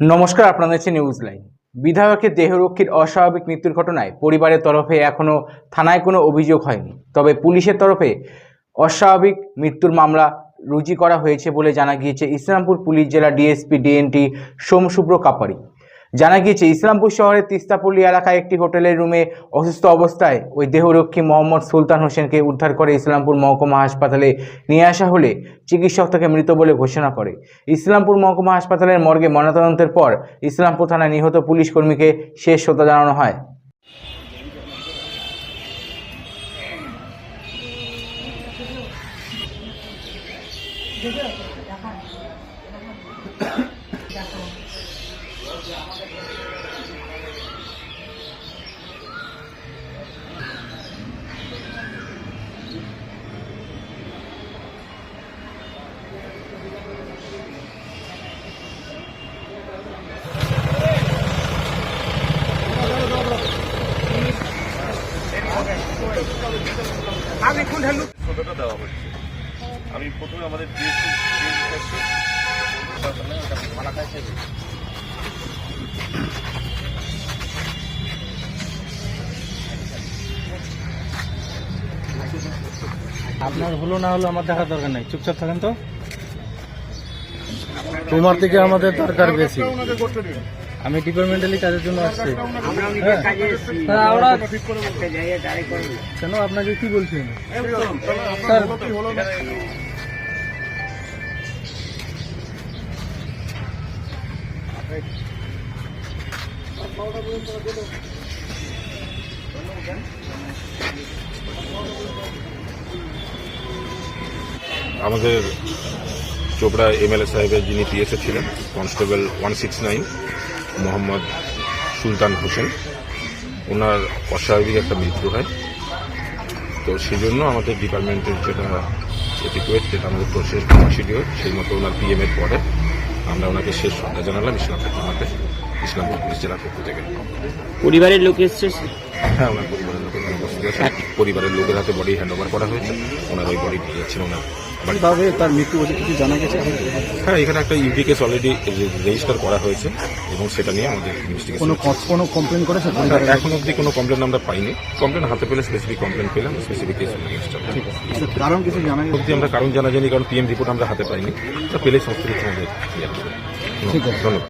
নমস্কার আপনাদের হচ্ছে নিউজ লাইন বিধায়কের দেহরক্ষীর অস্বাভাবিক মৃত্যুর ঘটনায় পরিবারের তরফে এখনও থানায় কোনো অভিযোগ হয়নি। তবে পুলিশের তরফে অস্বাভাবিক মৃত্যুর মামলা রুজি করা হয়েছে বলে জানা গিয়েছে ইসলামপুর পুলিশ জেলা ডিএসপি ডিএনটি সোমশুভ্র কাপাড়ি। জানা গিয়েছে, ইসলামপুর শহরের তিস্তাপল্লী এলাকায় একটি হোটেলের রুমে অসুস্থ অবস্থায় ওই দেহরক্ষী মোহাম্মদ সুলতান হোসেনকে উদ্ধার করে ইসলামপুর মহকুমা হাসপাতালে নিয়ে আসা হলে চিকিৎসক তাকে মৃত বলে ঘোষণা করে। ইসলামপুর মহকুমা হাসপাতালের মর্গে ময়নাতদন্তের পর ইসলামপুর থানায় নিহত পুলিশ কর্মীকে শেষ শ্রদ্ধা জানানো হয়। ছোটটা দেওয়া হচ্ছে আমি প্রথমে আমাদের ডিএসপি আপনার হলো না হলো আমার দেখার দরকার নাই। চুপচাপ থাকেন তো। তোমার থেকে আমাদের দরকার বেশি। আমি ডিপার্টমেন্টালি কাজের জন্য আসছি। হ্যাঁ। হ্যাঁ, আমরা কেন আপনাকে কি বলছেন স্যার। আমাদের চোপড়া এমএলএ সাহেবের যিনি পিএসএ ছিলেন constable one six nine Mohammad Sultan Hossain ওনার অস্বাভাবিক একটা মৃত্যু হয়। তো সেই জন্য আমাদের ডিপার্টমেন্টের যেটা এটিকুয়েট যেটা আমাদের প্রসেস প্রসিডিওর সেই মতো ওনার পিএম এর পরে আমরা ওনাকে শেষ শ্রদ্ধা জানালাম ইসলামপুর থানাতে ইসলামপুর পুলিশ জেলার পক্ষ থেকে। পরিবারের লোক এসছে? হ্যাঁ ওনার পরিবারের লোকের পরিবারের লোকের হাতে বডি হ্যান্ড ওভার করা হয়েছে। ওনার ওই বডি নিয়ে যাচ্ছেন ওনার কীভাবে তার মৃত্যু হয়েছে কিছু জানা গেছে? হ্যাঁ এখানে একটা ইউপি কেস অলরেডি রেজিস্টার করা হয়েছে এবং সেটা নিয়ে আমাদের কোনো কোনো কমপ্লেন করেছে? এখন অবধি কোনো কমপ্লেন আমরা পাইনি। কমপ্লেন হাতে পেলে স্পেসিফিক কমপ্লেন পেলাম স্পেসিফিক কেস কারণ কিছু জানা অবধি আমরা কারণ জানা জানি কারণ পিএম রিপোর্ট আমরা হাতে পাইনি। তা পেলে সমস্ত কিছু আমাদের ঠিক আছে। ধন্যবাদ।